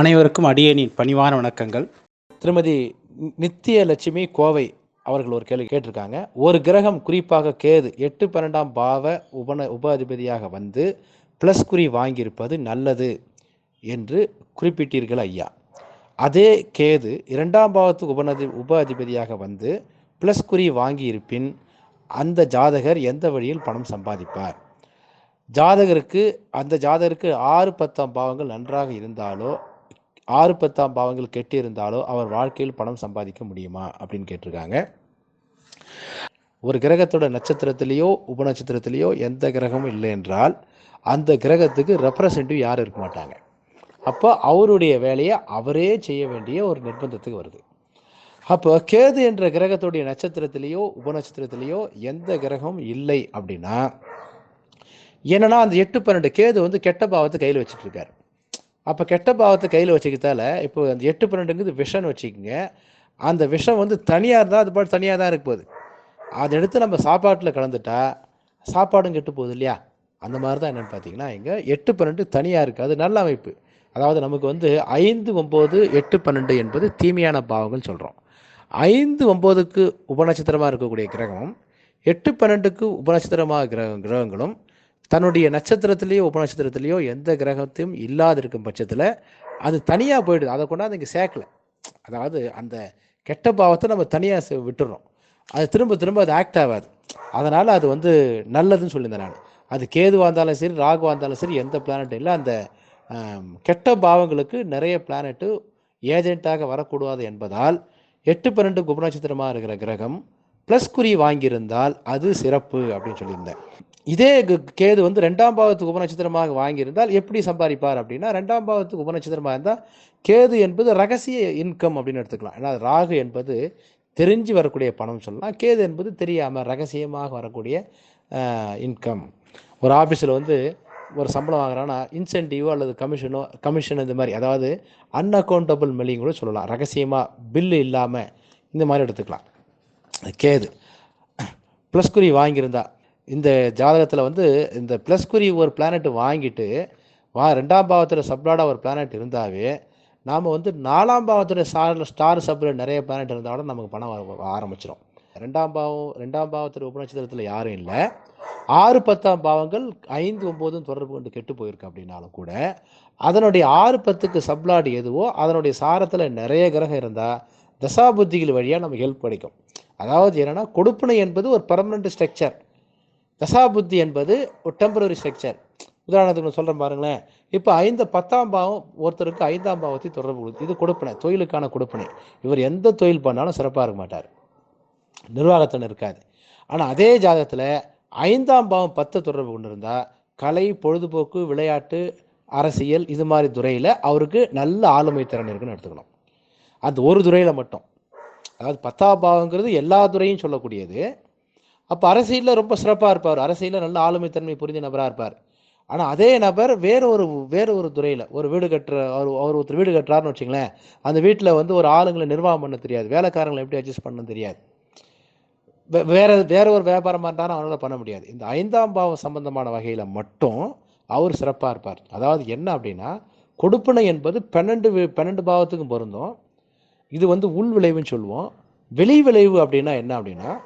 அனைவருக்கும் அடியேனின் பணிவான வணக்கங்கள். திருமதி நி- நித்திய லட்சுமி கோவை அவர்கள் ஒரு கேள்வி கேட்டிருக்காங்க. ஒரு கிரகம் குறிப்பாக கேது எட்டு பன்னெண்டாம் பாவ உபன உப அதிபதியாக வந்து ப்ளஸ் குறி வாங்கியிருப்பது நல்லது என்று குறிப்பிட்டீர்கள் ஐயா. அதே கேது இரண்டாம் பாவத்துக்கு உபநதி உப அதிபதியாக வந்து ப்ளஸ் குறி வாங்கியிருப்பின் அந்த ஜாதகர் எந்த வழியில் பணம் சம்பாதிப்பார்? ஜாதகருக்கு அந்த ஜாதகருக்கு ஆறு பத்தாம் பாவங்கள் நன்றாக இருந்தாலோ ஆறு பத்தாம் பாவங்கள் கெட்டு இருந்தாலோ அவர் வாழ்க்கையில் பணம் சம்பாதிக்க முடியுமா அப்படின்னு கேட்டிருக்காங்க. ஒரு கிரகத்தோட நட்சத்திரத்திலேயோ உபநட்சத்திரத்திலேயோ எந்த கிரகமும் இல்லை என்றால் அந்த கிரகத்துக்கு ரெப்ரசன்டிவ் யாரும் இருக்க மாட்டாங்க. அப்போ அவருடைய வேலையை அவரே செய்ய வேண்டிய ஒரு நிர்பந்தத்துக்கு வருது. அப்போ கேது என்ற கிரகத்துடைய நட்சத்திரத்திலேயோ உபநட்சத்திரத்திலேயோ எந்த கிரகமும் இல்லை அப்படின்னா என்னன்னா அந்த எட்டு பன்னெண்டு கேது வந்து கெட்ட பாவத்தை கையில் வச்சுட்டு இருக்காரு. அப்போ கெட்ட பாவத்தை கையில் வச்சுக்கிட்டால இப்போ அந்த எட்டு பன்னெண்டுங்கிறது விஷம்னு வச்சுக்கோங்க. அந்த விஷம் வந்து தனியாக இருந்தால் அது பாட்டு தனியாக தான் இருக்க போகுது. அதை எடுத்து நம்ம சாப்பாட்டில் கலந்துட்டா சாப்பாடும் கெட்டு போகுது இல்லையா? அந்த மாதிரி தான் என்னென்னு பார்த்தீங்கன்னா இங்கே எட்டு பன்னெண்டு தனியாக இருக்குது அது நல்ல அமைப்பு. அதாவது நமக்கு வந்து ஐந்து ஒம்பது எட்டு பன்னெண்டு என்பது தீமையான பாவங்கள் சொல்கிறோம் ஐந்து ஒம்போதுக்கு உபநட்சத்திரமாக இருக்கக்கூடிய கிரகம் எட்டு பன்னெண்டுக்கு உபநட்சத்திரமாக கிரக கிரகங்களும் தன்னுடைய நட்சத்திரத்திலேயோ உபநட்சத்திரத்திலேயோ எந்த கிரகத்தையும் இல்லாதிருக்கும் பட்சத்தில் அது தனியாக போயிடுது. அதை கொண்டாந்து இங்கே சேர்க்கல. அதாவது அந்த கெட்ட பாவத்தை நம்ம தனியாக விட்டுறோம். அது திரும்ப திரும்ப அது ஆக்ட் ஆகாது. அதனால் அது வந்து நல்லதுன்னு சொல்லியிருந்தேன் நான். அது கேதுவாக இருந்தாலும் சரி ராகுவாக இருந்தாலும் சரி எந்த பிளானட் இல்லை அந்த கெட்ட பாவங்களுக்கு நிறைய பிளானட்டு ஏஜென்ட்டாக வரக்கூடாது என்பதால் எட்டு பன்னெண்டு உபநட்சத்திரமாக இருக்கிற கிரகம் ப்ளஸ் குறி வாங்கியிருந்தால் அது சிறப்பு அப்படின்னு சொல்லியிருந்தேன். இதே கேது வந்து ரெண்டாம் பாவத்துக்கு உபநட்சத்திரமாக வாங்கியிருந்தால் எப்படி சம்பாதிப்பார் அப்படின்னா ரெண்டாம் பாவத்துக்கு உபநட்சத்திரமாக இருந்தால் கேது என்பது ரகசிய இன்கம் அப்படின்னு எடுத்துக்கலாம். ஏன்னா ராகு என்பது தெரிஞ்சு வரக்கூடிய பணம் சொல்லலாம். கேது என்பது தெரியாமல் ரகசியமாக வரக்கூடிய இன்கம் ஒரு ஆஃபீஸில் வந்து ஒரு சம்பளம் வாங்குறான்னா இன்சென்டிவோ அல்லது கமிஷனோ கமிஷன் இந்த மாதிரி அதாவது அன்அக்கௌண்டபிள் மெல்லிங் கூட சொல்லலாம். ரகசியமாக பில்லு இல்லாமல் இந்த மாதிரி எடுத்துக்கலாம். கேது. ப்ளஸ் குறி வாங்கியிருந்தா இந்த ஜாதகத்தில் வந்து இந்த ப்ளஸ் குறி ஒரு பிளானட் வாங்கிட்டு வா ரெண்டாம் பாவத்தில் சப்ளாடாக ஒரு பிளானட் இருந்தாவே நாம் வந்து நாலாம் பாவத்தில் ஸ்டார் ஸ்டார் சப்பில் நிறைய பிளானட் இருந்தால் கூட நமக்கு பணம் ஆரம்பிச்சிடும் ரெண்டாம் பாவம் ரெண்டாம் பாவத்தில் உபநட்சத்திரத்தில் யாரும் இல்லை. ஆறு பத்தாம் பாவங்கள் ஐந்து ஒம்போதும் தொடர்பு கொண்டு கெட்டு போயிருக்கு அப்படின்னாலும் கூட அதனுடைய ஆறு பத்துக்கு சப்ளாடு எதுவோ அதனுடைய சாரத்தில் நிறைய கிரகம் இருந்தால் தசாபுத்திகள் வழியாக நமக்கு ஹெல்ப் கிடைக்கும். அதாவது என்னென்னா கொடுப்பனை என்பது ஒரு பர்மனண்ட் ஸ்ட்ரக்சர் தசாபுத்தி என்பது ஒரு டெம்பரரி ஸ்ட்ரக்சர் உதாரணத்துக்கு நான் சொல்கிறேன் பாருங்களேன். இப்போ ஐந்து பத்தாம் பாவம் ஒருத்தருக்கு ஐந்தாம் பாவத்தை தொடர்பு கொடுத்து இது கொடுப்பனை தொழிலுக்கான கொடுப்பனை. இவர் எந்த தொழில் பண்ணாலும் சிறப்பாக இருக்க மாட்டார். நிர்வாகத்தில் இருக்காது. ஆனால் அதே ஜாதகத்தில் ஐந்தாம் பாவம் பத்து தொடர்பு கொண்டிருந்தா கலை பொழுதுபோக்கு விளையாட்டு அரசியல் இது மாதிரி துறையில் அவருக்கு நல்ல ஆளுமை திறன் இருக்குன்னு எடுத்துக்கணும். அந்த ஒரு துறையில் மட்டும். அதாவது பத்தாம் பாவங்கிறது எல்லா துறையும் சொல்லக்கூடியது. அப்போ அரசியலில் ரொம்ப சிறப்பாக இருப்பார். அரசியலில் நல்ல ஆளுமைத்தன்மை புரிந்த நபராக இருப்பார். ஆனால் அதே நபர் வேற ஒரு வேற ஒரு துறையில் ஒரு வீடு கட்டுற அவர் அவர் ஒருத்தர் வீடு கட்டுறாருன்னு வச்சுங்களேன் அந்த வீட்டில் வந்து ஒரு ஆளுங்களை நிர்வாகம் பண்ண தெரியாது. வேலைக்காரங்களை எப்படி அட்ஜஸ்ட் பண்ண தெரியாது. வே- வேற வேற ஒரு வியாபாரமாக இருந்தாலும் அவனால் பண்ண முடியாது. இந்த ஐந்தாம் பாவம் சம்பந்தமான வகையில் மட்டும் அவர் சிறப்பாக இருப்பார். அதாவது என்ன அப்படின்னா கொடுப்பனை என்பது பன்னெண்டு பன்னெண்டு பாவத்துக்கும் பொருந்தும். இது வந்து உள் விளைவுன்னு சொல்லுவோம். வெளி விளைவு அப்படின்னா என்ன அப்படின்னா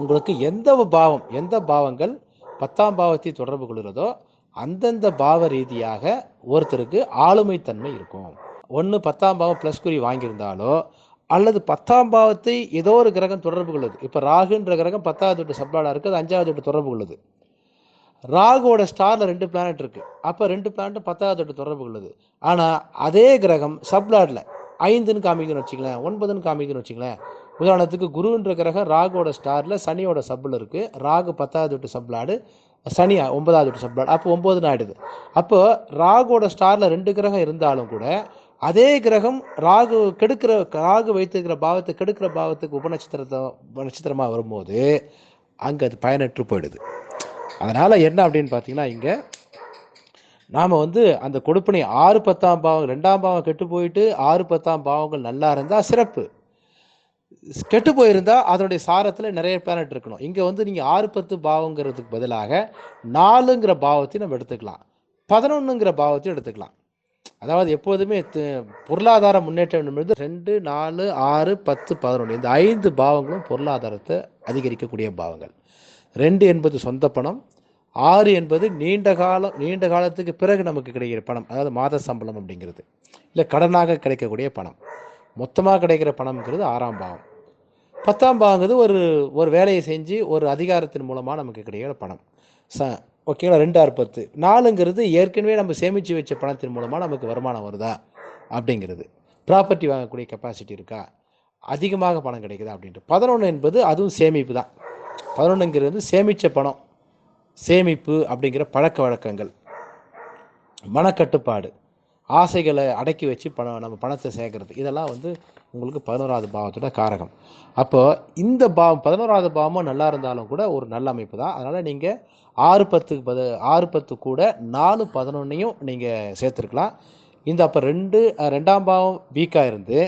உங்களுக்கு எந்த பாவம் எந்த பாவங்கள் பத்தாம் பாவத்தை தொடர்பு கொள்கிறதோ அந்தந்த பாவ ரீதியாக ஒருத்தருக்கு ஆளுமைத்தன்மை இருக்கும். ஒன்று பத்தாம் பாவம் ப்ளஸ் குறி வாங்கியிருந்தாலோ அல்லது பத்தாம் பாவத்தை ஏதோ ஒரு கிரகம் தொடர்பு கொள்ளுது. இப்போ ராகுன்ற கிரகம் பத்தாவது வீட்டு சப்ளாடாக இருக்குது அது அஞ்சாவது வீட்டு தொடர்பு கொள்ளுது. ராகுவோட ஸ்டாரில் ரெண்டு பிளானட் இருக்குது அப்போ ரெண்டு பிளானட் பத்தாவது வீட்டு தொடர்பு கொள்ளுது. ஆனால் அதே கிரகம் சப்ளாடில் ஐந்துன்னு காமிக்கணும்னு வச்சுங்களேன் ஒன்பதுன்னு காமிக்கணும்னு வச்சுங்களேன் உதாரணத்துக்கு குருன்ற கிரகம் ராகோட ஸ்டாரில் சனியோட சப்பில் இருக்குது ராகு பத்தாவது விட்டு சப்ளாடு சனி ஒன்பதாவது விட்டு சப்ளாடு அப்போ ஒம்பது ஆயிடுது. அப்போ ராகுவோட ஸ்டாரில் ரெண்டு கிரகம் இருந்தாலும் கூட அதே கிரகம் ராகு கெடுக்கிற ராகு வைத்திருக்கிற பாவத்தை கெடுக்கிற பாவத்துக்கு உபநட்சத்திரத்தை நட்சத்திரமாக வரும்போது அங்கே அது பயனற்று போயிடுது. அதனால் என்ன அப்படின்னு பார்த்தீங்கன்னா இங்கே நாம் வந்து அந்த கொடுப்பினை ஆறு பத்தாம் பாவம் ரெண்டாம் பாவம் கெட்டு போயிட்டு ஆறு பத்தாம் பாவங்கள் நல்லா இருந்தால் சிறப்பு. கெட்டு போயிருந்தா அதனுடைய சாரத்தில் நிறைய பிளானட் இருக்கணும். இங்கே வந்து நீங்கள் ஆறு பத்து பாவங்கிறதுக்கு பதிலாக நாலுங்கிற பாவத்தையும் நம்ம எடுத்துக்கலாம். பதினொன்றுங்கிற பாவத்தையும் எடுத்துக்கலாம். அதாவது எப்போதுமே பொருளாதார முன்னேற்றம் என்பது ரெண்டு நாலு ஆறு பத்து பதினொன்று இந்த ஐந்து பாவங்களும் பொருளாதாரத்தை அதிகரிக்கக்கூடிய பாவங்கள். ரெண்டு என்பது சொந்த பணம் ஆறு என்பது நீண்ட காலம் நீண்ட காலத்துக்கு பிறகு நமக்கு கிடைக்கிற பணம் அதாவது மாத சம்பளம் அப்படிங்கிறது. இல்லை கடனாக கிடைக்கக்கூடிய பணம். மொத்தமாக கிடைக்கிற பணம்ங்கிறது ஆறாம் பாவம். பத்தாம் பாவங்கிறது ஒரு ஒரு வேலையை செஞ்சு ஒரு அதிகாரத்தின் மூலமாக நமக்கு கிடைக்கிற பணம். ச ஓகேங்களா ரெண்டு ஆறு பத்து நாலுங்கிறது ஏற்கனவே நம்ம சேமித்து வச்ச பணத்தின் மூலமாக நமக்கு வருமானம் வருதா? அப்படிங்கிறது. ப்ராப்பர்ட்டி வாங்கக்கூடிய கெப்பாசிட்டி இருக்கா? அதிகமாக பணம் கிடைக்குதா? அப்படின்ட்டு. பதினொன்று என்பது அதுவும் சேமிப்பு தான். பதினொன்றுங்கிறது சேமித்த பணம். சேமிப்பு அப்படிங்கிற பழக்க வழக்கங்கள். மனக்கட்டுப்பாடு. ஆசைகளை அடக்கி வச்சு பணம் நம்ம பணத்தை சேர்க்கறது. இதெல்லாம் வந்து உங்களுக்கு பதினோராவது பாவத்தோட காரகம். அப்போ இந்த பாவம் பதினோராவது பாவமும் நல்லா இருந்தாலும் கூட ஒரு நல்ல அமைப்பு தான். அதனால் நீங்கள் ஆறு பத்துக்கு பத ஆறு பத்து கூட நாலு பதினொன்னையும் நீங்கள் சேர்த்துருக்கலாம். இந்த அப்போ ரெண்டு ரெண்டாம் பாவம் வீக்காக இருந்து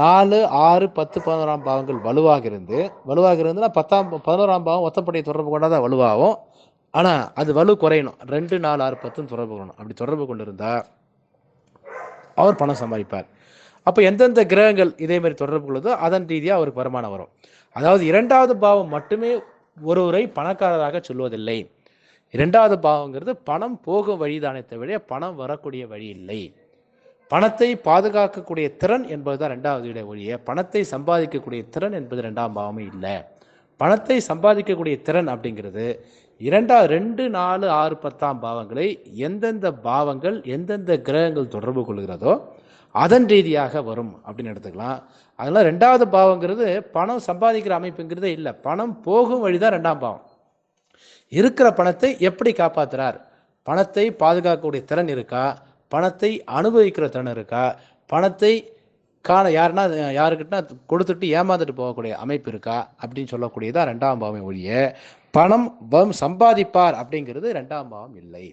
நாலு ஆறு பத்து பதினோராம் பாவங்கள் வலுவாக இருந்து வலுவாக இருந்துன்னா பத்தாம் பதினோராம் பாவம் ஒத்தப்படை தொடர்பு கொண்டாதான் வலுவாகும். ஆனால் அது வலு குறையணும். ரெண்டு நாலு ஆறு பத்துன்னு தொடர்பு கொள்ளணும். அப்படி தொடர்பு கொண்டு இருந்தால் அவர் பணம் சம்பாதிப்பார். அப்போ எந்தெந்த கிரகங்கள் இதே மாதிரி தொடர்பு கொள்ளுதோ அதன் ரீதியாக அவருக்கு வருமானம் வரும். அதாவது இரண்டாவது பாவம் மட்டுமே ஒருவரை பணக்காரராக சொல்வதில்லை. இரண்டாவது பாவங்கிறது பணம் போகும் வழிதானே தவிர பணம் வரக்கூடிய வழி இல்லை. பணத்தை பாதுகாக்கக்கூடிய திறன் என்பது தான் ரெண்டாவது இட ஒழிய பணத்தை சம்பாதிக்கக்கூடிய திறன் என்பது ரெண்டாம் பாவமே இல்லை. பணத்தை சம்பாதிக்கக்கூடிய திறன் அப்படிங்கிறது இரண்டா ரெண்டு நாலு ஆறு பத்தாம் பாவங்களை எந்தெந்த பாவங்கள் எந்தெந்த கிரகங்கள் தொடர்பு கொள்கிறதோ அதன் ரீதியாக வரும் அப்படின்னு எடுத்துக்கலாம். அதனால் ரெண்டாவது பாவங்கிறது பணம் சம்பாதிக்கிற அமைப்புங்கிறதே இல்லை. பணம் போகும் வழிதான் ரெண்டாம் பாவம். இருக்கிற பணத்தை எப்படி காப்பாத்துறார்? பணத்தை பாதுகாக்கக்கூடிய திறன் இருக்கா? பணத்தை அனுபவிக்கிற திறன் இருக்கா? பணத்தை காண யாருன்னா யாருக்கிட்ட கொடுத்துட்டு ஏமாந்துட்டு போகக்கூடிய அமைப்பு இருக்கா? அப்படின்னு சொல்லக்கூடியதா ரெண்டாம் பாவம் ஒழிய பணம் வம் சம்பாதிப்பார் அப்படிங்கிறது ரெண்டாம் பாவம் இல்லை.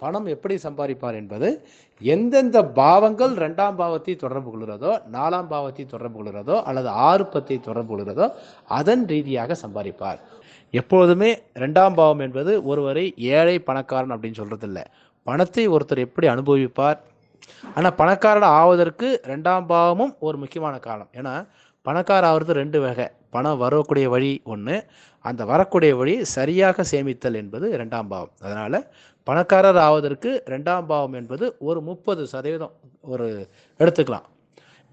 பணம் எப்படி சம்பாதிப்பார் என்பது எந்தெந்த பாவங்கள் ரெண்டாம் பாவத்தை தொடர்பு கொள்கிறதோ நாலாம் பாவத்தை தொடர்பு கொள்கிறதோ அல்லது ஆறு பத்தை தொடர்பு கொள்கிறதோ அதன் ரீதியாக சம்பாதிப்பார். எப்போதுமே ரெண்டாம் பாவம் என்பது ஒருவரை ஏழை பணக்காரன் அப்படின்னு சொல்கிறதில்ல பணத்தை ஒருத்தர் எப்படி அனுபவிப்பார்? ஆனால் பணக்காரன் ஆவதற்கு ரெண்டாம் பாவமும் ஒரு முக்கியமான காரணம். ஏன்னா பணக்கார ஆகிறது ரெண்டு வகை. பணம் வரக்கூடிய வழி ஒன்று அந்த வரக்கூடிய வழி சரியாக சேமித்தல் என்பது ரெண்டாம் பாவம். அதனால் பணக்காரர் ஆவதற்கு ரெண்டாம் பாவம் என்பது ஒரு முப்பது சதவீதம் ஒரு எடுத்துக்கலாம்.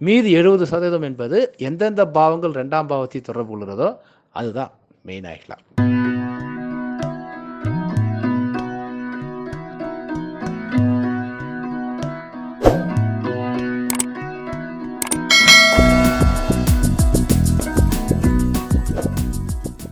மீதி எழுபது சதவீதம் என்பது எந்தெந்த பாவங்கள் ரெண்டாம் பாவத்தை தொடர்பு கொள்கிறதோ அதுதான் மெயின் ஆகிக்கலாம்